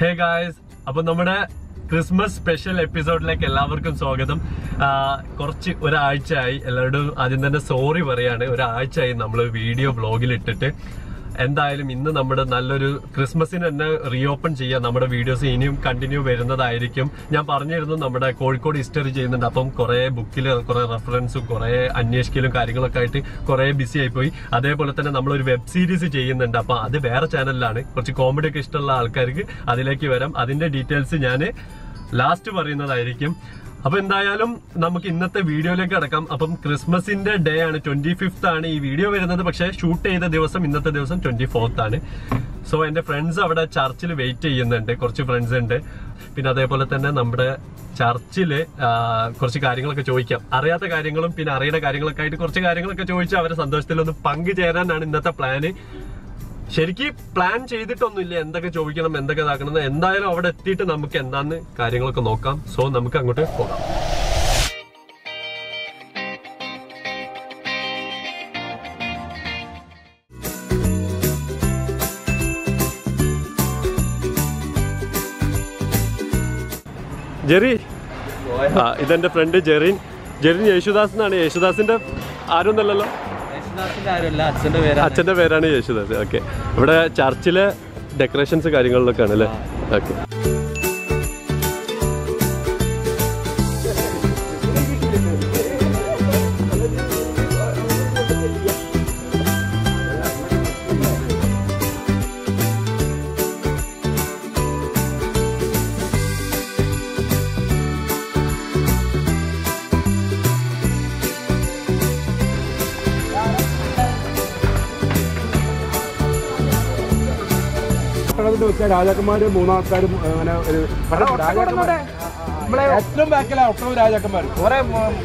Hey guys അപ്പൊ നമ്മുടെ Christmas special എപ്പിസോഡിലേക്ക് എല്ലാവർക്കും സ്വാഗതം. കുറച്ച് ഒരാഴ്ചയായി. എല്ലാവരോടും ആദ്യം തന്നെ സോറി പറയാണ്. ഒരാഴ്ചയായി നമ്മൾ വീഡിയോ ബ്ലോഗിൽ ഇട്ടിട്ട്. എന്തായാലും ഇന്ന് നമ്മുടെ നല്ലൊരു ക്രിസ്മസിന് തന്നെ റീഓപ്പൺ ചെയ്യാം. നമ്മുടെ വീഡിയോസ് ഇനിയും കണ്ടിന്യൂ വരുന്നതായിരിക്കും. ഞാൻ പറഞ്ഞിരുന്നു നമ്മുടെ കോഴിക്കോട് ഹിസ്റ്ററി ചെയ്യുന്നുണ്ട്. അപ്പം കുറെ ബുക്കിൽ കുറെ റെഫറൻസും കുറെ അന്വേഷിക്കലും കാര്യങ്ങളൊക്കെ ആയിട്ട് കുറെ ബിസി ആയിപ്പോയി. അതേപോലെ തന്നെ നമ്മളൊരു വെബ് സീരീസ് ചെയ്യുന്നുണ്ട്. അപ്പം അത് വേറെ ചാനലിലാണ് കുറച്ച് കോമഡി ഒക്കെ ഇഷ്ടമുള്ള ആൾക്കാർക്ക് അതിലേക്ക് വരാം. അതിന്റെ ഡീറ്റെയിൽസ് ഞാൻ ലാസ്റ്റ് പറയുന്നതായിരിക്കും. അപ്പൊ എന്തായാലും നമുക്ക് ഇന്നത്തെ വീഡിയോയിലേക്ക് കടക്കാം. അപ്പം ക്രിസ്മസിന്റെ ഡേ ആണ് ട്വന്റി ഫിഫ്ത്ത് ആണ് ഈ വീഡിയോ വരുന്നത്. പക്ഷേ ഷൂട്ട് ചെയ്ത ദിവസം ഇന്നത്തെ ദിവസം ട്വന്റി ഫോർത്ത് ആണ്. സോ എന്റെ ഫ്രണ്ട്സ് അവിടെ ചർച്ചിൽ വെയിറ്റ് ചെയ്യുന്നുണ്ട്. കുറച്ച് ഫ്രണ്ട്സ് ഉണ്ട്. പിന്നെ അതേപോലെ തന്നെ നമ്മുടെ ചർച്ചിൽ കുറച്ച് കാര്യങ്ങളൊക്കെ ചോദിക്കാം. അറിയാത്ത കാര്യങ്ങളും പിന്നെ അറിയേണ്ട കാര്യങ്ങളൊക്കെ ആയിട്ട് കുറച്ച് കാര്യങ്ങളൊക്കെ ചോദിച്ച് അവരെ സന്തോഷത്തിലൊന്ന് പങ്കുചേരാനാണ് ഇന്നത്തെ പ്ലാന് ശരിക്ക് പ്ലാൻ ചെയ്തിട്ടൊന്നുമില്ല. എന്തൊക്കെ ചോദിക്കണം എന്തൊക്കെ ഇതാക്കണം എന്തായാലും അവിടെ എത്തിയിട്ട് നമുക്ക് എന്താന്ന് കാര്യങ്ങളൊക്കെ നോക്കാം. സോ നമുക്ക് അങ്ങോട്ട് പോകാം. ജെറി. ആ ഇതെന്റെ ഫ്രണ്ട് ജെറിൻ. ജെറിൻ യേശുദാസ് എന്നാണ്. യേശുദാസിന്റെ ആരൊന്നല്ലല്ലോ അച്ഛന്റെ പേരാ അച്ഛന്റെ പേരാണ് യേശുദാസ്. ഓക്കെ ഇവിടെ ചർച്ചിലെ ഡെക്കറേഷൻസ് കാര്യങ്ങളിലൊക്കെ ആണ് അല്ലേ പട്ടണത്തിൽ വെച്ച രാജാക്കന്മാര് മൂന്നാൾക്കാരും അങ്ങനെ ഒരു രാജാക്കന്മാർ ഏറ്റവും ബാക്കിലാ ഒട്ടവും രാജാക്കന്മാർ കുറെ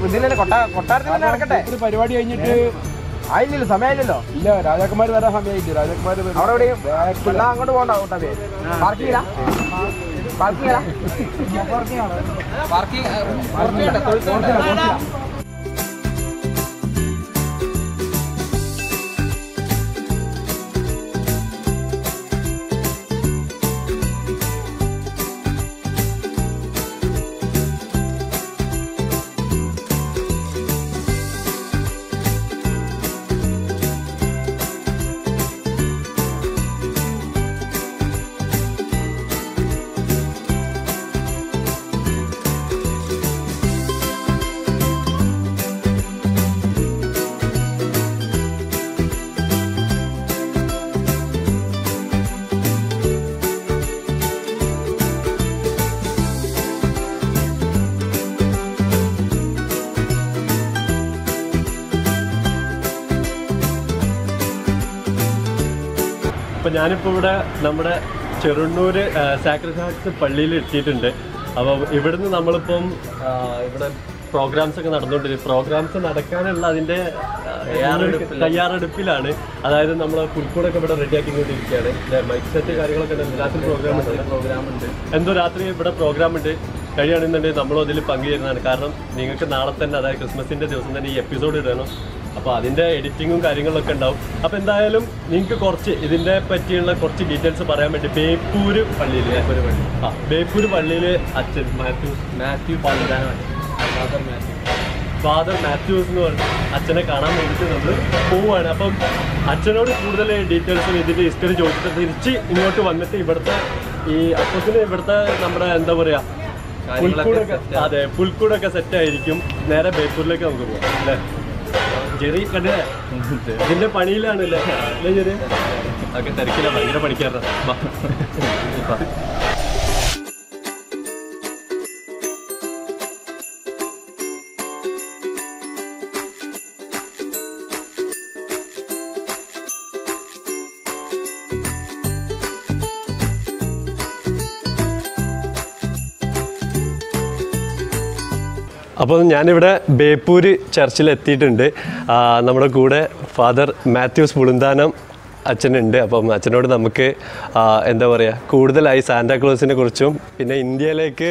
ഇതിലല്ലേ കൊട്ടാരത്തിൽ തന്നെ നടക്കട്ടെ. ഒരു പരിപാടി കഴിഞ്ഞിട്ട് ആയില്ലല്ലോ സമയമില്ലല്ലോ ഇല്ല രാജാക്കന്മാർ വരാൻ സമയമില്ല. രാജാക്കന്മാർ അവിടെ എവിടെയും? അങ്ങോട്ട് പോകണ്ട പാർക്കിംഗ് പാർക്കിംഗ് ഇപ്പൊ ഞാനിപ്പോൾ ഇവിടെ നമ്മുടെ ചെറുണ്ണൂര് സാക്രഡ് ഹാർട്സ് പള്ളിയിൽ എത്തിയിട്ടുണ്ട്. അപ്പോൾ ഇവിടുന്ന് നമ്മളിപ്പം ഇവിടെ പ്രോഗ്രാംസ് ഒക്കെ നടന്നുകൊണ്ടിരിക്കും. പ്രോഗ്രാംസ് നടക്കാനുള്ള അതിന്റെ തയ്യാറെടുപ്പിലാണ്. അതായത് നമ്മൾ പുൽക്കൂടൊക്കെ ഇവിടെ റെഡിയാക്കിക്കൊണ്ടിരിക്കുകയാണ്. മൈക്ക് സെറ്റ് കാര്യങ്ങളൊക്കെ ഉണ്ട്. രാത്രി പ്രോഗ്രാം ഉണ്ട്. പ്രോഗ്രാം ഉണ്ട്. എന്തോ രാത്രി ഇവിടെ പ്രോഗ്രാം ഉണ്ട്. കഴിയുകയാണെന്നുണ്ടെങ്കിൽ നമ്മളും അതിൽ പങ്കുചേരുന്നതാണ്. കാരണം നിങ്ങൾക്ക് നാളെ തന്നെ അതായത് ക്രിസ്മസിന്റെ ദിവസം തന്നെ ഈ എപ്പിസോഡ് ഇടണം. അപ്പോൾ അതിന്റെ എഡിറ്റിങ്ങും കാര്യങ്ങളൊക്കെ ഉണ്ടാവും. അപ്പോൾ എന്തായാലും നിങ്ങൾക്ക് കുറച്ച് ഇതിന്റെ പറ്റിയുള്ള കുറച്ച് ഡീറ്റെയിൽസ് പറയാൻ വേണ്ടി ബേപ്പൂര് പള്ളിയിൽ ബേപ്പൂര് പള്ളി. ആ ബേപ്പൂര് പള്ളിയിൽ അച്ഛൻ മാത്യു മാത്യു ഫാദർ മാത്യൂസ് എന്ന് പറഞ്ഞ അച്ഛനെ കാണാൻ വേണ്ടിയിട്ട് നമ്മൾ പോവുകയാണ് അപ്പം അച്ഛനോട് കൂടുതൽ ഡീറ്റെയിൽസും ഇതിന്റെ ഹിസ്റ്ററി ചോദിച്ചിട്ട് തിരിച്ച് ഇങ്ങോട്ട് വന്നിട്ട് ഇവിടുത്തെ ഈ അപ്പത്തിന് ഇവിടുത്തെ നമ്മുടെ എന്താ പറയുക പുൽക്കൂടൊക്കെ അതെ പുൽക്കൂടൊക്കെ സെറ്റ് ആയിരിക്കും. നേരെ ബേപ്പൂരിലേക്ക് നമുക്ക് പോകാം അല്ലേ? കണ്ടേ ഇതിന്റെ പണിയിലാണല്ലേ? അല്ലേ ചെറിയ? ഒക്കെ തിരക്കില്ല ഭയങ്കര പണിക്കാരനാ. അപ്പോൾ ഞാനിവിടെ ബേപ്പൂര് ചർച്ചിൽ എത്തിയിട്ടുണ്ട് നമ്മുടെ കൂടെ ഫാദർ മാത്യൂസ് പുളുന്താനം അച്ഛനുണ്ട്. അപ്പം അച്ഛനോട് നമുക്ക് എന്താ പറയുക കൂടുതലായി സാന്റാക്ലോസിനെ കുറിച്ചും പിന്നെ ഇന്ത്യയിലേക്ക്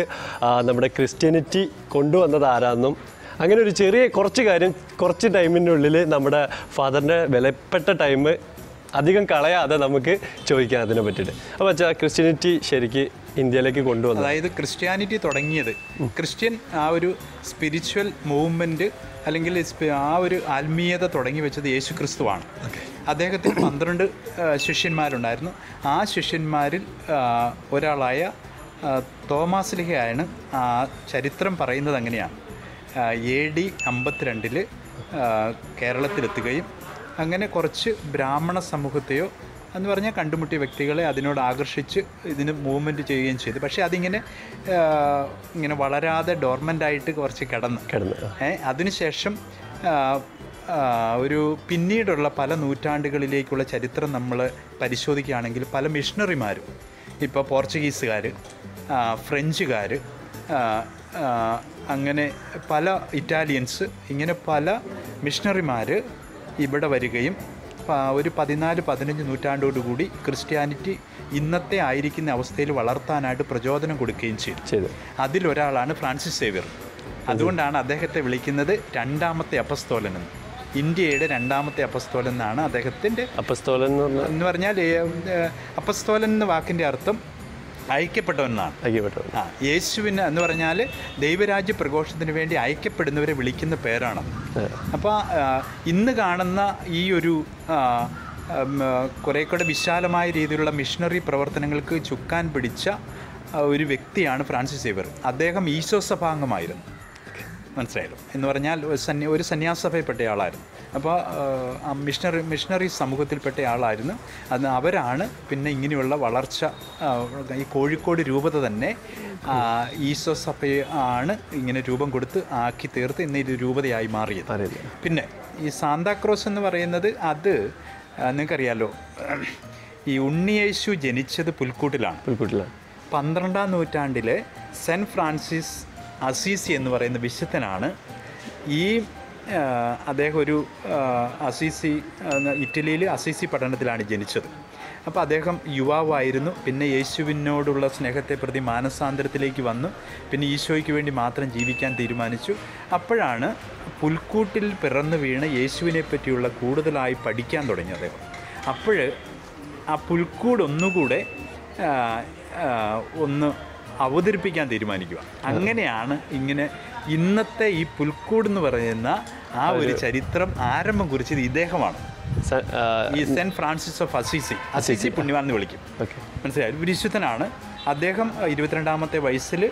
നമ്മുടെ ക്രിസ്ത്യാനിറ്റി കൊണ്ടുവന്നത് ആരാന്നും അങ്ങനെ ഒരു ചെറിയ കുറച്ച് കാര്യം കുറച്ച് ടൈമിനുള്ളിൽ നമ്മുടെ ഫാദറിന്റെ വിലപ്പെട്ട ടൈം അധികം കളയാതെ നമുക്ക് ചോദിക്കാം അതിനെ പറ്റിയിട്ട്. അപ്പോൾ അച്ഛാ ക്രിസ്ത്യാനിറ്റി ശരിക്ക് ഇന്ത്യയിലേക്ക് കൊണ്ടുവന്നത്? അതായത് ക്രിസ്ത്യാനിറ്റി തുടങ്ങിയത്. ക്രിസ്ത്യൻ ആ ഒരു സ്പിരിച്വൽ മൂവ്മെന്റ് അല്ലെങ്കിൽ ആ ഒരു ആത്മീയത തുടങ്ങി വെച്ചത് യേശു ക്രിസ്തുവാണ് അദ്ദേഹത്തിന് പന്ത്രണ്ട് ശിഷ്യന്മാരുണ്ടായിരുന്നു. ആ ശിഷ്യന്മാരിൽ ഒരാളായ തോമാസ് ലിഹയാണ് ആ ചരിത്രം പറയുന്നത് അങ്ങനെയാണ്. എ ഡി അമ്പത്തിരണ്ടിൽ കേരളത്തിലെത്തുകയും അങ്ങനെ കുറച്ച് ബ്രാഹ്മണ സമൂഹത്തെയോ എന്ന് പറഞ്ഞാൽ കണ്ടുമുട്ടിയ വ്യക്തികളെ അതിനോട് ആകർഷിച്ച് ഇതിന് മൂവ്മെന്റ് ചെയ്യുകയും ചെയ്തു. പക്ഷേ അതിങ്ങനെ ഇങ്ങനെ വളരാതെ ഡോർമെന്റായിട്ട് കുറച്ച് കിടന്നു. കിടന്ന്. അതിനുശേഷം ഒരു പിന്നീടുള്ള പല നൂറ്റാണ്ടുകളിലേക്കുള്ള ചരിത്രം നമ്മൾ പരിശോധിക്കുകയാണെങ്കിൽ പല മിഷണറിമാരും ഇപ്പോൾ പോർച്ചുഗീസുകാർ ഫ്രഞ്ചുകാർ അങ്ങനെ പല ഇറ്റാലിയൻസ് ഇങ്ങനെ പല മിഷണറിമാർ ഇവിടെ വരികയും ഒരു പതിനാല് പതിനഞ്ച് നൂറ്റാണ്ടോടുകൂടി ക്രിസ്ത്യാനിറ്റി ഇന്നത്തെ ആയിരിക്കുന്ന അവസ്ഥയിൽ വളർത്താനായിട്ട് പ്രചോദനം കൊടുക്കുകയും ചെയ്തു. അതിലൊരാളാണ് ഫ്രാൻസിസ് സേവ്യർ. അതുകൊണ്ടാണ് അദ്ദേഹത്തെ വിളിക്കുന്നത് രണ്ടാമത്തെ അപസ്തോലൻ എന്ന് ഇന്ത്യയുടെ രണ്ടാമത്തെ അപസ്തോലൻ എന്നാണ് അദ്ദേഹത്തിന്റെ അപസ്തോലൻ എന്ന് പറഞ്ഞാൽ അപസ്തോലൻ എന്ന വാക്കിന്റെ അർത്ഥം അയക്കപ്പെട്ടവൻ. ഐക്യപ്പെട്ടവൻ ആ യേശുവിന് എന്ന് പറഞ്ഞാൽ ദൈവരാജ്യ പ്രഘോഷത്തിന് വേണ്ടി ഐക്യപ്പെടുന്നവരെ വിളിക്കുന്ന പേരാണ്. അപ്പോൾ ഇന്ന് കാണുന്ന ഈ ഒരു കുറേ കൂടെ വിശാലമായ രീതിയിലുള്ള മിഷണറി പ്രവർത്തനങ്ങൾക്ക് ചുക്കാൻ പിടിച്ച ഒരു വ്യക്തിയാണ് ഫ്രാൻസിസ് സേവർ അദ്ദേഹം ഈശോ സഭാംഗമായിരുന്നു മനസ്സിലായല്ലോ. എന്ന് പറഞ്ഞാൽ ഒരു സന്യ ഒരു സന്യാസഭയിൽപ്പെട്ട ആളായിരുന്നു. അപ്പോൾ ആ മിഷണറി മിഷണറി സമൂഹത്തിൽപ്പെട്ട ആളായിരുന്നു. അത് അവരാണ് പിന്നെ ഇങ്ങനെയുള്ള വളർച്ച ഈ കോഴിക്കോട് രൂപത തന്നെ ഈശോ സഭയെ ആണ് ഇങ്ങനെ രൂപം കൊടുത്ത് ആക്കി തീർത്ത് ഇന്ന് ഇത് രൂപതയായി മാറിയത്. പിന്നെ ഈ സാന്താക്രോസ് എന്ന് പറയുന്നത് അത് നിങ്ങൾക്കറിയാലോ ഈ ഉണ്ണിയേശു ജനിച്ചത് പുൽക്കൂട്ടിലാണ്. പുൽക്കൂട്ടിലാണ്. പന്ത്രണ്ടാം നൂറ്റാണ്ടിലെ സെന്റ് ഫ്രാൻസിസ് അസീസി എന്ന് പറയുന്ന വിശുദ്ധനാണ്. ഈ അദ്ദേഹം ഒരു അസീസി ഇറ്റലിയിൽ അസീസി പട്ടണത്തിലാണ് ജനിച്ചത്. അപ്പോൾ അദ്ദേഹം യുവാവായിരുന്നു. പിന്നെ യേശുവിനോടുള്ള സ്നേഹത്തെ പ്രതി മാനസാന്തരത്തിലേക്ക് വന്നു. പിന്നെ ഈശോയ്ക്ക് വേണ്ടി മാത്രം ജീവിക്കാൻ തീരുമാനിച്ചു. അപ്പോഴാണ് പുൽക്കൂട്ടിൽ പിറന്നു വീണ് യേശുവിനെ പറ്റിയുള്ള കൂടുതലായി പഠിക്കാൻ തുടങ്ങി അദ്ദേഹം. അപ്പോൾ ആ പുൽക്കൂട് ഒന്നുകൂടെ ആ, ആ, ഒന്ന് അവതരിപ്പിക്കാൻ തീരുമാനിക്കുക. അങ്ങനെയാണ് ഇങ്ങനെ ഇന്നത്തെ ഈ പുൽക്കൂട് എന്ന് പറയുന്ന ആ ഒരു ചരിത്രം ആരംഭം കുറിച്ചത് ഇദ്ദേഹമാണ്. ഈ Saint Francis of Assisi Assisi. പുണ്യവാൻ എന്ന് വിളിക്കും. മനസ്സിലായി? വിശുദ്ധനാണ്. അദ്ദേഹം ഇരുപത്തിരണ്ടാമത്തെ വയസ്സിൽ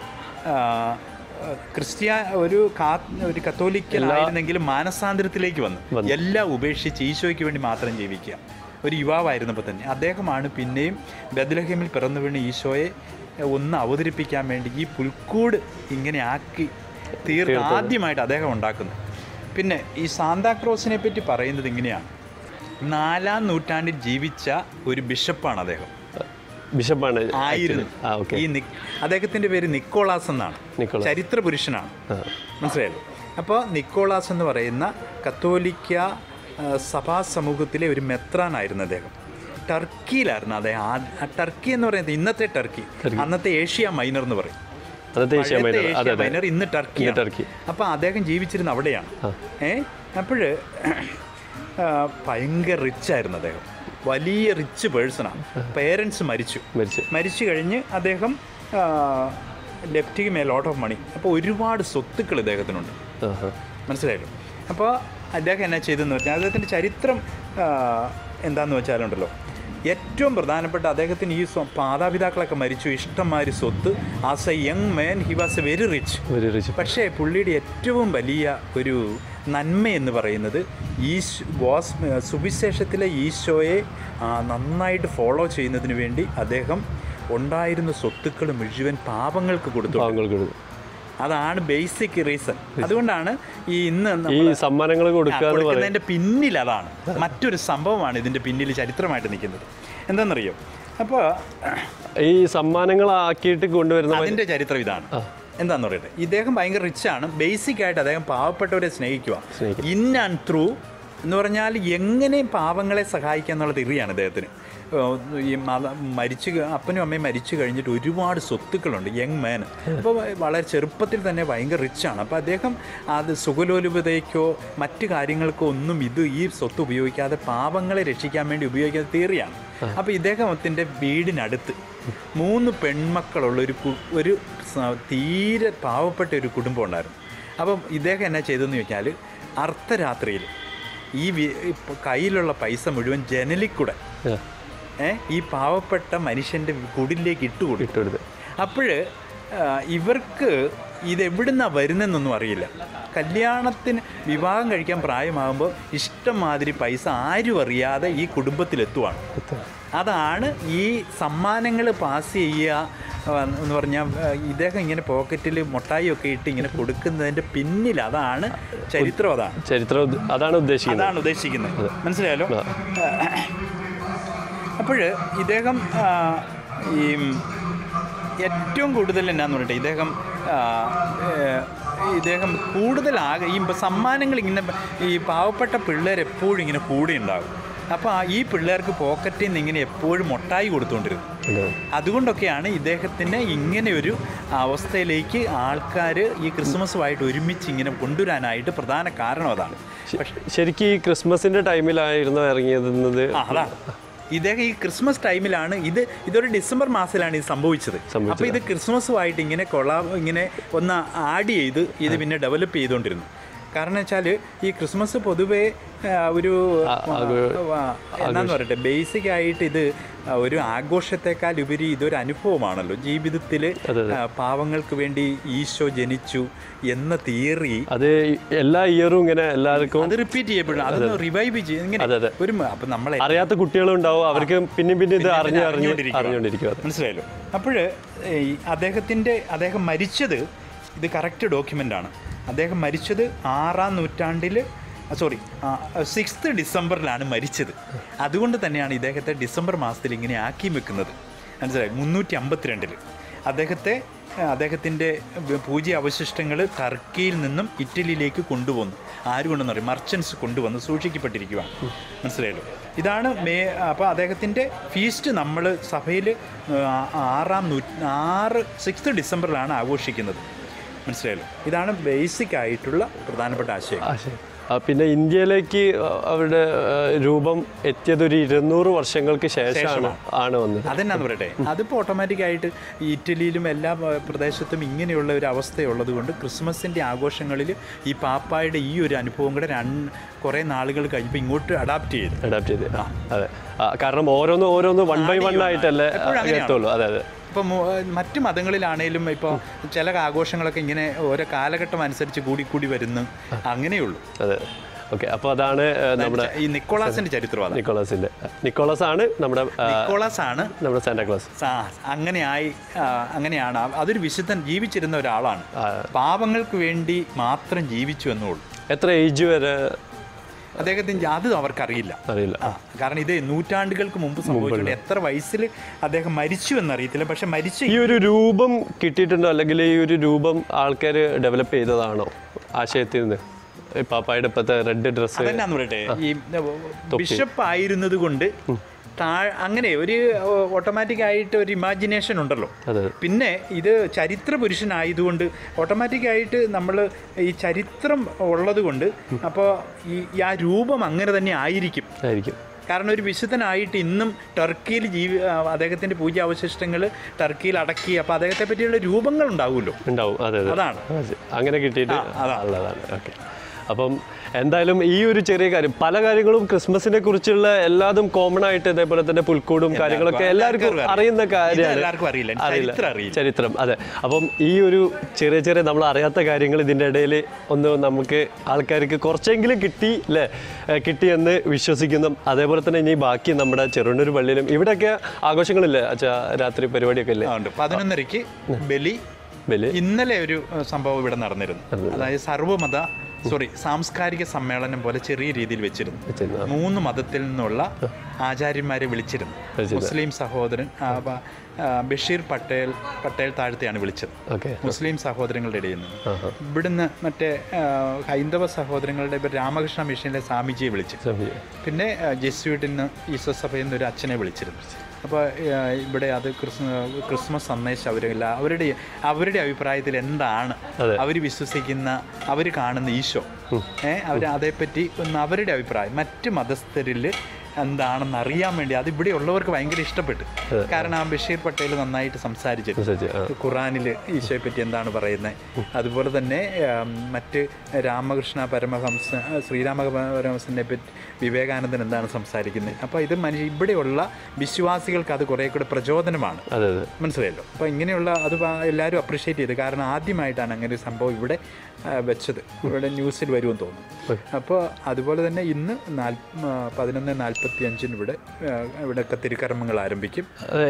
ക്രിസ്ത്യ ഒരു കാ ഒരു കത്തോലിക്കലായിരുന്നെങ്കിലും മാനസാന്തരത്തിലേക്ക് വന്നു. എല്ലാം ഉപേക്ഷിച്ച് ഈശോയ്ക്ക് വേണ്ടി മാത്രം ജീവിക്കുക. ഒരു യുവാവായിരുന്നപ്പോൾ തന്നെ. അദ്ദേഹമാണ് പിന്നെയും ബദലഹേമിൽ പിറന്നു വീണ് ഈശോയെ ഒന്ന് അവതരിപ്പിക്കാൻ വേണ്ടി ഈ പുൽക്കൂട് ഇങ്ങനെ ആക്കി തീർത്ത് ആദ്യമായിട്ട് അദ്ദേഹം ഉണ്ടാക്കുന്നു പിന്നെ ഈ സാന്താക്രോസിനെ പറ്റി പറയുന്നത് ഇങ്ങനെയാണ്. നാലാം നൂറ്റാണ്ടിൽ ജീവിച്ച ഒരു ബിഷപ്പാണ് അദ്ദേഹം. ബിഷപ്പാണ് ആയിരുന്നു. ഈ നി അദ്ദേഹത്തിന്റെ പേര് നിക്കോളാസ് എന്നാണ്. ചരിത്ര പുരുഷനാണ്. മനസ്സിലായല്ലോ? അപ്പോൾ നിക്കോളാസ് എന്ന് പറയുന്ന കത്തോലിക്ക സഭാ സമൂഹത്തിലെ ഒരു മെത്രാനായിരുന്നു അദ്ദേഹം. ടർക്കിയിലായിരുന്നു അതെ ആ- ടർക്കി എന്ന് പറയുന്നത് ഇന്നത്തെ ടർക്കി. അന്നത്തെ ഏഷ്യ മൈനർ എന്ന് പറയും. Asia Minor. ഇന്ന് ടർക്കി ടർക്കി. അപ്പോൾ അദ്ദേഹം ജീവിച്ചിരുന്ന അവിടെയാണ്. ഏ? അപ്പോൾ ഭയങ്കര റിച്ച് ആയിരുന്നു അദ്ദേഹം. വലിയ റിച്ച് പേഴ്സണാണ് പേരൻസ് മരിച്ചു. മരിച്ചു. കഴിഞ്ഞ് അദ്ദേഹം ലെഫ്റ്റിക്ക് മേ ലോട്ട് ഓഫ് മണി അപ്പോൾ ഒരുപാട് സ്വത്തുക്കൾ ഇദ്ദേഹത്തിനുണ്ട്. മനസ്സിലായല്ലോ അപ്പോൾ അദ്ദേഹം എന്നാ ചെയ്തെന്ന് വെച്ചാൽ അദ്ദേഹത്തിന്റെ ചരിത്രം എന്താണെന്ന് വെച്ചാലുണ്ടല്ലോ. ഏറ്റവും പ്രധാനപ്പെട്ട അദ്ദേഹത്തിന് ഈ മാതാപിതാക്കളൊക്കെ മരിച്ചു. ഇഷ്ടംമാതിരി സ്വത്ത്. As a young man he was a very rich very rich പക്ഷേ പുള്ളിയുടെ ഏറ്റവും വലിയ ഒരു നന്മ എന്ന് പറയുന്നത് ഈശ് വാസ് സുവിശേഷത്തിലെ ഈശോയെ നന്നായിട്ട് ഫോളോ ചെയ്യുന്നതിന് വേണ്ടി അദ്ദേഹം ഉണ്ടായിരുന്ന സ്വത്തുക്കൾ മുഴുവൻ പാപങ്ങൾക്ക് കൊടുത്തു. അതാണ് ബേസിക് റീസൺ അതുകൊണ്ടാണ് ഈ ഇന്ന് ഈ സമ്മാനങ്ങൾ കൊടുക്കുന്നതിന്റെ പിന്നിൽ അതാണ്. മറ്റൊരു സംഭവമാണ് ഇതിന്റെ പിന്നിൽ ചരിത്രമായിട്ട് നിൽക്കുന്നത്. എന്താണെന്നറിയോ? അപ്പോൾ ഈ സമ്മാനങ്ങളാക്കിയിട്ട് കൊണ്ടുവരുന്ന അതിന്റെ ചരിത്രം ഇതാണ്. എന്താന്ന് പറയട്ടെ ഇദ്ദേഹം ഭയങ്കര ആണ്. ബേസിക് ആയിട്ട് അദ്ദേഹം പാവപ്പെട്ടവരെ സ്നേഹിക്കുക. ഇൻ ആൻഡ് ത്രൂ എന്ന് പറഞ്ഞാൽ എങ്ങനെ പാവങ്ങളെ സഹായിക്കുക എന്നുള്ള തിരിയാണ് അദ്ദേഹത്തിന് ഈ മല മരിച്ചു അപ്പനും അമ്മയും മരിച്ചു കഴിഞ്ഞിട്ട് ഒരുപാട് സ്വത്തുക്കളുണ്ട് യങ് മാൻ അപ്പോൾ വളരെ ചെറുപ്പത്തിൽ തന്നെ ഭയങ്കര റിച്ചാണ് അപ്പോൾ അദ്ദേഹം അത് സുഖലോലുപതയ്ക്കോ മറ്റ് കാര്യങ്ങൾക്കോ ഒന്നും ഇത് ഈ സ്വത്ത് ഉപയോഗിക്കാതെ പാവങ്ങളെ രക്ഷിക്കാൻ വേണ്ടി ഉപയോഗിക്കാതെ തീറിയാണ്. അപ്പോൾ ഇദ്ദേഹത്തിന്റെ വീടിനടുത്ത് മൂന്ന് പെൺമക്കളുള്ള ഒരു ഒരു തീരെ പാവപ്പെട്ട ഒരു കുടുംബം ഉണ്ടായിരുന്നു. അപ്പം ഇദ്ദേഹം എന്നാ ചെയ്തതെന്ന് ചോദിച്ചാൽ അർദ്ധരാത്രിയിൽ ഈ കയ്യിലുള്ള പൈസ മുഴുവൻ ജനലിൽ കൂടെ ആ, ഏ, ഈ പാവപ്പെട്ട മനുഷ്യന്റെ കുടിലേക്ക് ഇട്ടുകൊടുത്തു. ഇട്ടുകൊടുത്ത്. അപ്പോൾ ഇവർക്ക് ഇതെവിടുന്നാണ് വരുന്നതെന്നൊന്നും അറിയില്ല. കല്യാണത്തിന് വിവാഹം കഴിക്കാൻ പ്രായമാകുമ്പോൾ ഇഷ്ടംമാതിരി പൈസ ആരും അറിയാതെ ഈ കുടുംബത്തിലെത്തുവാണ്. അതാണ് ഈ സമ്മാനങ്ങൾ പാസ് ചെയ്യുക എന്ന് പറഞ്ഞാൽ ഇദ്ദേഹം ഇങ്ങനെ പോക്കറ്റിൽ മുട്ടായി ഒക്കെ ഇട്ട് ഇങ്ങനെ കൊടുക്കുന്നതിന്റെ പിന്നിൽ അതാണ് ചരിത്രം അതാണ്. ചരിത്രം അതാണ് ഉദ്ദേശിക്കുന്നത്. അതാണ് ഉദ്ദേശിക്കുന്നത്. മനസ്സിലായല്ലോ. അപ്പോൾ ഇദ്ദേഹം ഈ ഏറ്റവും കൂടുതൽ എന്നാന്ന് പറഞ്ഞിട്ട് ഇദ്ദേഹം ഇദ്ദേഹം കൂടുതൽ ആകെ ഈ സമ്മാനങ്ങൾ ഇങ്ങനെ ഈ പാവപ്പെട്ട പിള്ളേർ എപ്പോഴും ഇങ്ങനെ കൂടി ഉണ്ടാകും. അപ്പോൾ ഈ പിള്ളേർക്ക് പോക്കറ്റിൽ നിന്ന് ഇങ്ങനെ എപ്പോഴും മുട്ടായി കൊടുത്തുകൊണ്ടിരുന്നു അതുകൊണ്ടൊക്കെയാണ് ഇദ്ദേഹത്തിന് ഇങ്ങനെ ഒരു അവസ്ഥയിലേക്ക് ആൾക്കാർ ഈ ക്രിസ്മസുമായിട്ട് ഒരുമിച്ച് ഇങ്ങനെ കൊണ്ടുവരാനായിട്ട് പ്രധാന കാരണം അതാണ്. ശരിക്കും ഈ ക്രിസ്മസിന്റെ ടൈമിലായിരുന്നു ഇറങ്ങിയത് അതാണ്. ഇദ്ദേഹം ഈ ക്രിസ്മസ് ടൈമിലാണ് ഇത് ഇതൊരു ഡിസംബർ മാസത്തിലാണ് ഇത് സംഭവിച്ചത്. അപ്പോൾ ഇത് ക്രിസ്മസുമായിട്ട് ഇങ്ങനെ കൊളാ ഇങ്ങനെ ഒന്ന് ആഡ് ചെയ്ത് ഇത് പിന്നെ ഡെവലപ്പ് ചെയ്തുകൊണ്ടിരുന്നു കാരണം വെച്ചാൽ ഈ ക്രിസ്മസ് പൊതുവേ ഒരു എന്താന്ന് പറയട്ടെ ബേസിക് ആയിട്ട് ഇത് ഒരു ആഘോഷത്തെക്കാൾ ഉപരി ഇതൊരു അനുഭവമാണല്ലോ. ജീവിതത്തിൽ പാവങ്ങൾക്ക് വേണ്ടി ഈശോ ജനിച്ചു എന്ന തിയറി അത് എല്ലാ ഇയറും ഇങ്ങനെ എല്ലാവർക്കും അത് റിപ്പീറ്റ് ചെയ്യപ്പെടും. റിവൈവ് ചെയ്യും. ഇങ്ങനെ അതെ, അതെ. ഒരു അപ്പൊ നമ്മളെ അറിയാത്ത കുട്ടികളും ഉണ്ടാവും. അവർക്ക് പിന്നെ പിന്നെ ഇത് അറിഞ്ഞു. അറിഞ്ഞുകൊണ്ടിരിക്കും. മനസ്സിലായല്ലോ? അപ്പോൾ അദ്ദേഹത്തിന്റെ അദ്ദേഹം മരിച്ചത് ഇത് കറക്റ്റ് ഡോക്യുമെന്റ് ആണ്. അദ്ദേഹം മരിച്ചത് ആറാം നൂറ്റാണ്ടിൽ സോറി സിക്സ്ത് ഡിസംബറിലാണ് മരിച്ചത്. അതുകൊണ്ട് തന്നെയാണ് ഇദ്ദേഹത്തെ ഡിസംബർ മാസത്തിൽ ഇങ്ങനെ ആക്കി വെക്കുന്നത്. മനസ്സിലായി? മുന്നൂറ്റി അമ്പത്തിരണ്ടിൽ അദ്ദേഹത്തെ അദ്ദേഹത്തിന്റെ പൂജ്യ അവശിഷ്ടങ്ങൾ ടർക്കിയിൽ നിന്നും ഇറ്റലിയിലേക്ക് കൊണ്ടുവന്നു. ആര് കൊണ്ടെന്ന് പറയും മർച്ചൻസ് കൊണ്ടുവന്ന് സൂക്ഷിക്കപ്പെട്ടിരിക്കുകയാണ് മനസ്സിലായല്ലോ? ഇതാണ് മേ അപ്പോൾ അദ്ദേഹത്തിന്റെ ഫീസ്റ്റ് നമ്മൾ സഭയിൽ ആറാം നൂ ആറ് സിക്സ്ത് ഡിസംബറിലാണ് ആഘോഷിക്കുന്നത്. മനസ്സിലായല്ലോ. ഇതാണ് ബേസിക് ആയിട്ടുള്ള പ്രധാനപ്പെട്ട ആശയം. പിന്നെ ഇന്ത്യയിലേക്ക് അവരുടെ രൂപം എത്തിയത് ഒരു ഇരുന്നൂറ് വർഷങ്ങൾക്ക് ശേഷമാണ് ആണ് വന്നത്. അതെന്നാന്ന് പറയട്ടെ? അതിപ്പോൾ ഓട്ടോമാറ്റിക് ആയിട്ട് ഇറ്റലിയിലും എല്ലാ പ്രദേശത്തും ഇങ്ങനെയുള്ള ഒരു അവസ്ഥയുള്ളത് കൊണ്ട് ക്രിസ്മസിന്റെ ആഘോഷങ്ങളിൽ ഈ പാപ്പായുടെ ഈ ഒരു അനുഭവം കൂടെ രണ്ട് കുറേ നാളുകൾ കഴിഞ്ഞപ്പോൾ ഇങ്ങോട്ട് അഡാപ്റ്റ് ചെയ്തു. അഡാപ്റ്റ് ചെയ്ത്. അതെ. കാരണം ഓരോന്ന് ഓരോന്ന് വൺ ബൈ വൺ ആയിട്ടല്ലേ എത്തുള്ളൂ. അതെ അതെ. ഇപ്പം മറ്റു മതങ്ങളിലാണേലും ഇപ്പോൾ ചില ആഘോഷങ്ങളൊക്കെ ഇങ്ങനെ ഓരോ കാലഘട്ടം അനുസരിച്ച് കൂടിക്കൂടി കൂടി വരുന്നു. അങ്ങനെയുള്ളൂ. അതെ. ഓക്കെ അപ്പോൾ അതാണ് നമ്മുടെ ഈ നിക്കോളാസിന്റെ ചരിത്രമാണ് നിക്കോളാസിന്റെ നിക്കോളാസ് ആണ് നമ്മുടെ നിക്കോളാസ് ആണ് നമ്മുടെ സാന്റാക്ലാസ് അങ്ങനെയായി അങ്ങനെയാണ്. അതൊരു വിശുദ്ധൻ ജീവിച്ചിരുന്ന ഒരാളാണ്. പാവങ്ങൾക്ക് വേണ്ടി മാത്രം ജീവിച്ചു എന്നുള്ളൂ. എത്ര ഏജ് വരെ അദ്ദേഹത്തിന് അത് അവർക്കറിയില്ല. അറിയില്ല. കാരണം ഇത് നൂറ്റാണ്ടുകൾക്ക് മുമ്പ് സംഭവിച്ചിട്ടുണ്ട് എത്ര വയസ്സിൽ അദ്ദേഹം മരിച്ചു എന്നറിയത്തില്ല. പക്ഷെ മരിച്ചു ഈ ഒരു രൂപം കിട്ടിയിട്ടുണ്ടോ? അല്ലെങ്കിൽ ഈ ഒരു രൂപം ആൾക്കാർ ഡെവലപ്പ് ചെയ്തതാണോ ആശയത്തിൽ നിന്ന്? പാപ്പായുടെ ഇപ്പോഴത്തെ റെഡ് ഡ്രസ്സ് പറയട്ടെ. ഈ ബിഷപ്പ് ആയിരുന്നത് കൊണ്ട് താഴെ അങ്ങനെ ഒരു ഓട്ടോമാറ്റിക് ആയിട്ട് ഒരു ഇമാജിനേഷൻ ഉണ്ടല്ലോ. പിന്നെ ഇത് ചരിത്ര പുരുഷനായതുകൊണ്ട് ഓട്ടോമാറ്റിക്കായിട്ട് നമ്മൾ ഈ ചരിത്രം ഉള്ളത് കൊണ്ട് അപ്പോൾ ഈ ആ രൂപം അങ്ങനെ തന്നെ ആയിരിക്കും. ആയിരിക്കും. കാരണം ഒരു വിശുദ്ധനായിട്ട് ഇന്നും ടർക്കിയിൽ ജീവി അദ്ദേഹത്തിന്റെ പൂജ അവശിഷ്ടങ്ങൾ ടർക്കിയിൽ അടക്കി അപ്പോൾ അദ്ദേഹത്തെ പറ്റിയുള്ള രൂപങ്ങൾ ഉണ്ടാവുമല്ലോ ഉണ്ടാവും. അതെ അതെ. അതാണ്. അങ്ങനെ കിട്ടിയിട്ട് അതാണ്. അപ്പം എന്തായാലും ഈ ഒരു ചെറിയ കാര്യം പല കാര്യങ്ങളും ക്രിസ്മസിനെ കുറിച്ചുള്ള എല്ലാതും കോമൺ ആയിട്ട് ഇതേപോലെ തന്നെ പുൽക്കൂടും കാര്യങ്ങളൊക്കെ എല്ലാവർക്കും അറിയുന്ന കാര്യമാണ്. അറിയില്ല. ചരിത്രം അതെ. അപ്പം ഈ ഒരു ചെറിയ ചെറിയ നമ്മൾ അറിയാത്ത കാര്യങ്ങൾ ഇതിന്റെ ഇടയിൽ ഒന്ന് നമുക്ക് ആൾക്കാർക്ക് കുറച്ചെങ്കിലും കിട്ടി അല്ലേ കിട്ടിയെന്ന് വിശ്വസിക്കുന്നു. അതേപോലെ തന്നെ ഇനി ബാക്കി നമ്മുടെ ചെറുണ്ണൂർ പള്ളിയിലും ഇവിടെയൊക്കെ ആഘോഷങ്ങളില്ലേ? അച്ഛാ രാത്രി പരിപാടിയൊക്കെ ഇല്ലേ? പതിനൊന്നരക്ക് പതിനൊന്നരയ്ക്ക് ബലി. ബലി. ഇന്നലെ ഒരു സംഭവം ഇവിടെ നടന്നിരുന്നു. അതായത് സർവമത സോറി സാംസ്കാരിക സമ്മേളനം പോലെ ചെറിയ രീതിയിൽ വെച്ചിരുന്നു. മൂന്ന് മതത്തിൽ നിന്നുള്ള ആചാര്യന്മാരെ വിളിച്ചിരുന്നു. മുസ്ലിം സഹോദരൻ ബഷീർ പട്ടേൽ പട്ടേൽ താഴ്ത്തെയാണ് വിളിച്ചത്. മുസ്ലിം സഹോദരങ്ങളുടെ ഇടയിൽ നിന്ന്. ഇവിടുന്ന് മറ്റേ ഹൈന്ദവ സഹോദരങ്ങളുടെ ഇപ്പം രാമകൃഷ്ണ മിഷനിലെ സ്വാമിജിയെ വിളിച്ചു പിന്നെ ജെസ്യൂട്ടിൽ നിന്ന് ഈശ്വസഭയിൽ നിന്ന് ഒരു അച്ഛനെ വിളിച്ചിരുന്നു. അപ്പോൾ ഇവിടെ അത് ക്രിസ്മ ക്രിസ്മസ് സന്ദേശം അവരില്ല. അവരുടെ അവരുടെ അഭിപ്രായത്തിൽ എന്താണ്? അവർ വിശ്വസിക്കുന്ന അവർ കാണുന്ന ഈശോ. ഏഹ് അവർ അതേപ്പറ്റി ഒന്ന് അവരുടെ അഭിപ്രായം. മറ്റ് മതസ്ഥരിൽ എന്താണെന്ന് അറിയാൻ വേണ്ടി. അത് ഇവിടെ ഉള്ളവർക്ക് ഭയങ്കര ഇഷ്ടപ്പെട്ടു. കാരണം ആ ബഷീർ പട്ടേൽ നന്നായിട്ട് സംസാരിച്ചു. ഖുറാനിൽ ഈശോയെ പറ്റി എന്താണ് പറയുന്നത് അതുപോലെ തന്നെ മറ്റ് രാമകൃഷ്ണ പരമഹംസ ശ്രീരാമ പരമഹംസനെ പറ്റി വിവേകാനന്ദൻ എന്താണ് സംസാരിക്കുന്നത് അപ്പോൾ ഇത് മനുഷ്യ ഇവിടെയുള്ള വിശ്വാസികൾക്ക് അത് കുറേ കൂടെ പ്രചോദനമാണ്. മനസ്സിലായല്ലോ? അപ്പോൾ ഇങ്ങനെയുള്ള അത് എല്ലാവരും അപ്രിഷ്യേറ്റ് ചെയ്തു. കാരണം ആദ്യമായിട്ടാണ് അങ്ങനെ ഒരു സംഭവം ഇവിടെ വെച്ചത്. ഇവിടെ ന്യൂസിൽ വരുമെന്ന് തോന്നുന്നു. അപ്പോൾ അതുപോലെ തന്നെ ഇന്ന് നാൽ പതിനൊന്ന് നാൽപ്പത്തി അഞ്ചിന് ഇവിടെ ഇവിടെ തിരുക്കർമ്മങ്ങൾ ആരംഭിക്കും.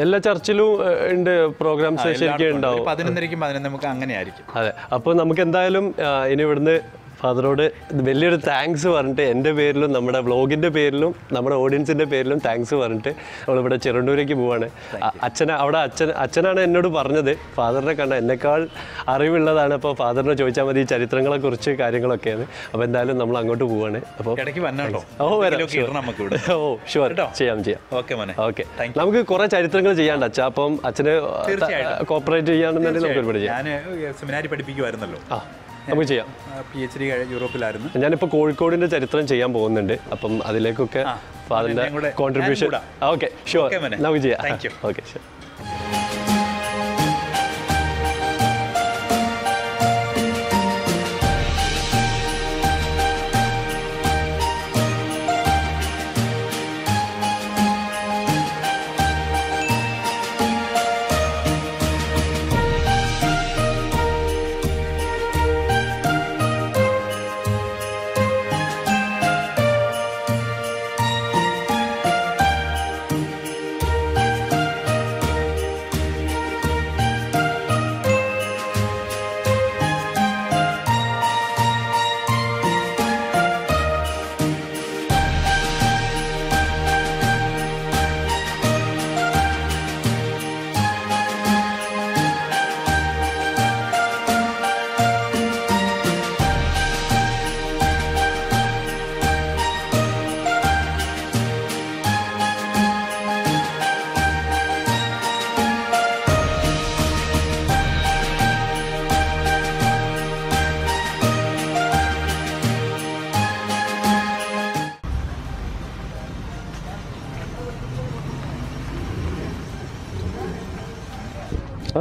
എല്ലാ ചർച്ചിലും ഉണ്ട് പ്രോഗ്രാംസ് ശരിക്കും. ഉണ്ടാവും. പതിനൊന്നരയ്ക്കും പതിനൊന്ന് നമുക്ക് അങ്ങനെ ആയിരിക്കും അതെ അപ്പോൾ നമുക്ക് എന്തായാലും ഇനി ഇവിടുന്ന് ഫാദറോട് വലിയൊരു താങ്ക്സ് പറഞ്ഞിട്ട് എന്റെ പേരിലും നമ്മുടെ വ്ളോഗിന്റെ പേരിലും നമ്മുടെ ഓഡിയൻസിന്റെ പേരിലും താങ്ക്സ് പറഞ്ഞിട്ട് നമ്മളിവിടെ ചെറുണ്ടൂരേക്ക് പോവാണ്. അച്ഛന അവിടെ അച്ഛൻ അച്ഛനാണ് എന്നോട് പറഞ്ഞത്. ഫാദറിനെ കണ്ട എന്നെക്കാൾ അറിവുള്ളതാണ് അപ്പോൾ ഫാദറിനെ ചോദിച്ചാൽ മതി ഈ ചരിത്രങ്ങളെക്കുറിച്ച് കാര്യങ്ങളൊക്കെയാണ്. അപ്പോൾ എന്തായാലും നമ്മൾ അങ്ങോട്ട് പോവാണ്. അപ്പോൾ ഓ വരാം. നമുക്ക് ഓ ഷുവർ? ചെയ്യാം ചെയ്യാം. Okay okay. നമുക്ക് കുറെ ചരിത്രങ്ങൾ ചെയ്യാണ്ട് അച്ഛാ. അപ്പം അച്ഛന്. കോപ്പറേറ്റ് ചെയ്യാണെന്നുണ്ടെങ്കിൽ നമുക്ക് ഒരുപാട് ചെയ്യാം. ഞാൻ സെമിനാരി പഠിപ്പിക്കുമായിരുന്നല്ലോ ആ. നമുക്ക് ചെയ്യാം. പി എച്ച് ഡി യൂറോപ്പിലായിരുന്നു. ഞാനിപ്പോൾ കോഴിക്കോടിന്റെ ചരിത്രം ചെയ്യാൻ പോകുന്നുണ്ട്. അപ്പം അതിലേക്കൊക്കെ കോൺട്രിബ്യൂഷൻ ഓക്കെ ഷുവർ. നമുക്ക് ചെയ്യാം. ഓക്കെ ശരി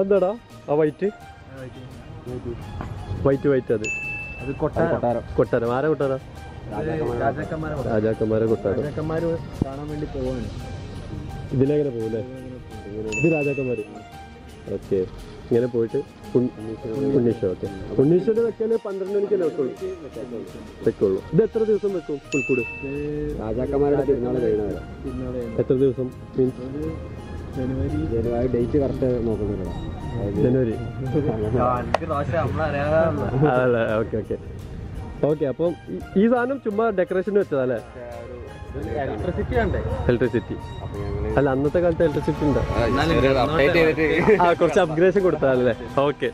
അതെന്താടാ ആ വൈറ്റ് വൈറ്റ് വൈറ്റ് അത്. കൊട്ടാരം. കൊട്ടാരം. ആരാ കൊട്ടാരം? രാജാക്കന്മാരെ കൊട്ടാരം. രാജാക്കന്മാര് കാണാൻ വേണ്ടി പോവാണ്. ഇതിലെങ്ങനെ പോകൂലേ ഇത് രാജാക്കന്മാര്. ഓക്കെ ഇങ്ങനെ പോയിട്ട് ഉണ്ണീഷോ ഓക്കെ ഉണ്ണീഷോയുടെ വെക്കാന് പന്ത്രണ്ട് മണിക്കല്ലേ വെക്കുള്ളൂ? വെക്കുള്ളൂ. ഇത് എത്ര ദിവസം വെക്കും പുൽക്കൂട്? രാജാക്കന്മാരുടെ എത്ര ദിവസം? മീൻസ്? ജനുവരി. ജനുവരി ഡേറ്റ് കറക്റ്റ് നോക്കുന്നില്ല ജനുവരി. അതല്ലേ ഓക്കെ ഓക്കെ. ഓക്കെ അപ്പം ഈ- സാധനം ചുമ്മാ ഡെക്കറേഷന് വെച്ചതല്ലേ ഇലക്ട്രിസിറ്റി അല്ല അന്നത്തെ കാലത്ത് ഇലക്ട്രിസിറ്റി ഉണ്ട്? അപ്ഡേറ്റ് ചെയ്തിട്ട് ആ കുറച്ച് അപ്ഗ്രേഷൻ കൊടുത്താലല്ലേ? ഓക്കെ.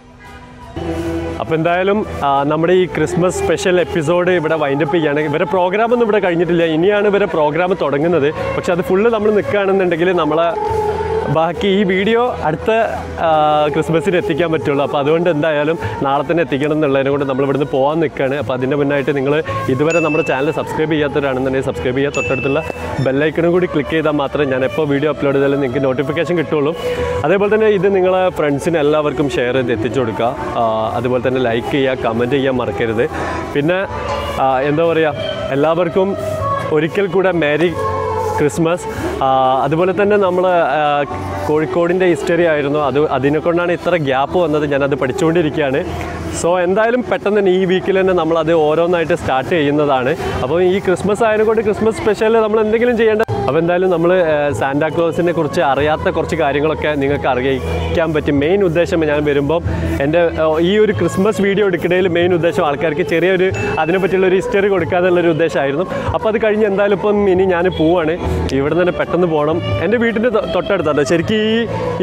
അപ്പോൾ എന്തായാലും നമ്മുടെ ഈ ക്രിസ്മസ് സ്പെഷ്യൽ എപ്പിസോഡ് ഇവിടെ വൈൻഡപ്പ് ചെയ്യാണ്. ഇവരെ പ്രോഗ്രാം ഒന്നും ഇവിടെ കഴിഞ്ഞിട്ടില്ല. ഇനിയാണ് ഇവരെ പ്രോഗ്രാം തുടങ്ങുന്നത്. പക്ഷെ അത് ഫുള്ള് നമ്മൾ നിൽക്കുകയാണെന്നുണ്ടെങ്കിൽ നമ്മളെ ബാക്കി ഈ വീഡിയോ അടുത്ത ക്രിസ്മസിന് എത്തിക്കാൻ പറ്റുള്ളൂ. അപ്പോൾ അതുകൊണ്ട് എന്തായാലും നാളെ തന്നെ എത്തിക്കണം എന്നുള്ളതിനെ കൊണ്ട് നമ്മൾ ഇവിടുന്ന് പോകാൻ നിൽക്കുകയാണ് അപ്പോൾ അതിന്റെ മുന്നായിട്ട് നിങ്ങൾ ഇതുവരെ നമ്മുടെ ചാനൽ സബ്സ്ക്രൈബ് ചെയ്യാത്തവരാണെന്നുണ്ടെങ്കിൽ സബ്സ്ക്രൈബ് ചെയ്യുക. തൊട്ടടുത്തുള്ള ബെല്ലൈക്കണും കൂടി ക്ലിക്ക് ചെയ്താൽ മാത്രമേ ഞാൻ എപ്പോൾ വീഡിയോ അപ്ലോഡ് ചെയ്താലും നിങ്ങൾക്ക് നോട്ടിഫിക്കേഷൻ കിട്ടുള്ളൂ. അതേപോലെ തന്നെ ഇത് നിങ്ങളെ ഫ്രണ്ട്സിന് എല്ലാവർക്കും ഷെയർ ചെയ്ത് എത്തിച്ചു കൊടുക്കുക. അതുപോലെ തന്നെ ലൈക്ക് ചെയ്യുക കമന്റ് ചെയ്യാൻ മറക്കരുത്. പിന്നെ എന്താ പറയുക എല്ലാവർക്കും ഒരിക്കൽ കൂടെ മേരി ക്രിസ്മസ്. അതുപോലെ തന്നെ നമ്മൾ കോഴിക്കോടിന്റെ ഹിസ്റ്ററി ആയിരുന്നു. അത് അതിനെ കൊണ്ടാണ് ഇത്ര ഗ്യാപ്പ് വന്നത്. ഞാനത് പഠിച്ചുകൊണ്ടിരിക്കുകയാണ്. സോ എന്തായാലും പെട്ടെന്ന് തന്നെ ഈ വീക്കിൽ തന്നെ നമ്മളത് ഓരോന്നായിട്ട് സ്റ്റാർട്ട് ചെയ്യുന്നതാണ്. അപ്പോൾ ഈ ക്രിസ്മസ് ആയതുകൊണ്ട് ക്രിസ്മസ് സ്പെഷ്യൽ നമ്മൾ എന്തെങ്കിലും ചെയ്യേണ്ട അപ്പോൾ എന്തായാലും നമ്മൾ സാന്റാക്ലോസിനെ കുറിച്ച് അറിയാത്ത കുറച്ച് കാര്യങ്ങളൊക്കെ നിങ്ങൾക്ക് അറിയിക്കാൻ പറ്റും. മെയിൻ ഉദ്ദേശം ഞാൻ വരുമ്പോൾ എന്റെ ഈ ഒരു ക്രിസ്മസ് വീഡിയോ എടുക്കുന്നതിൽ മെയിൻ ഉദ്ദേശം ആൾക്കാർക്ക് ചെറിയൊരു അതിനെ പറ്റിയുള്ള ഒരു ഹിസ്റ്ററി കൊടുക്കുക എന്നുള്ളൊരു ഉദ്ദേശമായിരുന്നു അപ്പോൾ അത് കഴിഞ്ഞ് എന്തായാലും ഇപ്പം ഇനി ഞാൻ പോവാണ്. ഇവിടെ തന്നെ പെട്ടെന്ന് പോകണം എന്റെ വീട്ടിന്റെ തൊട്ടടുത്താണ് ശരിക്കും ഈ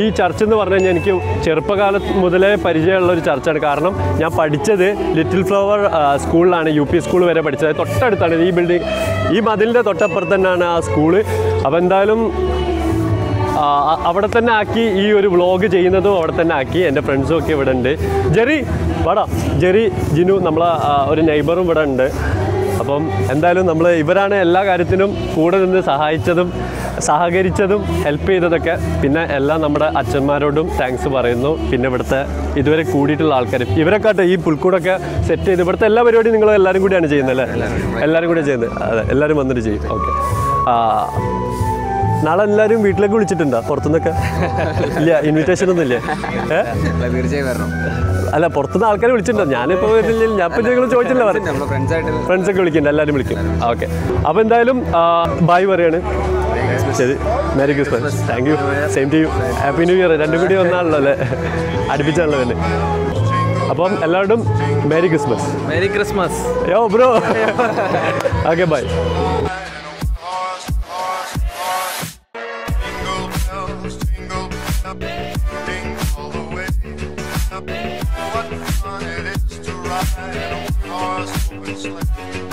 ഈ ചർച്ച് എന്ന് പറഞ്ഞു കഴിഞ്ഞാൽ എനിക്ക് ചെറുപ്പകാലം മുതലേ പരിചയമുള്ള ഒരു ചർച്ചാണ്. കാരണം ഞാൻ പഠിച്ചത് ലിറ്റിൽ ഫ്ലവർ സ്കൂളിലാണ് യു പി സ്കൂൾ വരെ പഠിച്ചത്. തൊട്ടടുത്താണ് ഈ ബിൽഡിംഗ് ഈ മതിലിന്റെ തൊട്ടപ്പുറത്ത് തന്നെയാണ് ആ സ്കൂൾ അപ്പോൾ എന്തായാലും അവിടെ തന്നെ ആക്കി ഈ ഒരു വ്ളോഗ് ചെയ്യുന്നതും അവിടെ തന്നെ ആക്കി. എന്റെ ഫ്രണ്ട്സും ഒക്കെ ഇവിടെ ഉണ്ട്. ജെറി വാടാ. ജെറി ജിനു നമ്മളെ ഒരു നെയ്ബറും ഇവിടെ ഉണ്ട്. അപ്പം എന്തായാലും നമ്മൾ ഇവരാണ് എല്ലാ കാര്യത്തിനും കൂടെ നിന്ന് സഹായിച്ചതും സഹകരിച്ചതും ഹെൽപ്പ് ചെയ്തതൊക്കെ. പിന്നെ എല്ലാം നമ്മുടെ അച്ഛന്മാരോടും താങ്ക്സ് പറയുന്നു. പിന്നെ ഇവിടുത്തെ ഇതുവരെ കൂടിയിട്ടുള്ള ആൾക്കാർ ഇവരൊക്കെ ഈ പുൽക്കൂടൊക്കെ സെറ്റ് ചെയ്ത് ഇവിടുത്തെ എല്ലാ പരിപാടിയും നിങ്ങൾ എല്ലാവരും കൂടിയാണ് ചെയ്യുന്നത് അല്ലേ? എല്ലാവരും കൂടി ചെയ്യുന്നത്. അതെ എല്ലാവരും വന്നിട്ട് ചെയ്യും. ഓക്കെ നാളെ എല്ലാവരും വീട്ടിലേക്ക് വിളിച്ചിട്ടുണ്ടോ? പുറത്തുനിന്നൊക്കെ? ഇല്ല ഇൻവിറ്റേഷൻ ഒന്നും ഇല്ലേ? തീർച്ചയായും വരണം. അല്ല പുറത്തുനിന്ന് ആൾക്കാർ വിളിച്ചിട്ടുണ്ടോ? ഞാനിപ്പോ വരുന്നില്ല. ഞാൻ ഇപ്പൊ നിങ്ങൾ ചോദിച്ചില്ല ഫ്രണ്ട്സ് ഒക്കെ വിളിക്കുന്നുണ്ട് എല്ലാരും വിളിക്കും. ഓക്കെ. അപ്പൊ എന്തായാലും ബായ് പറയാണ്. ശരി. Merry Christmas thank you same to you happy new year രണ്ടും കൂടി ഒന്നാണല്ലോ അല്ലേ? അടുപ്പിച്ചാണല്ലോ തന്നെ അപ്പം എല്ലാവരും merry Christmas merry Christmas yo bro okay bye Спасибо.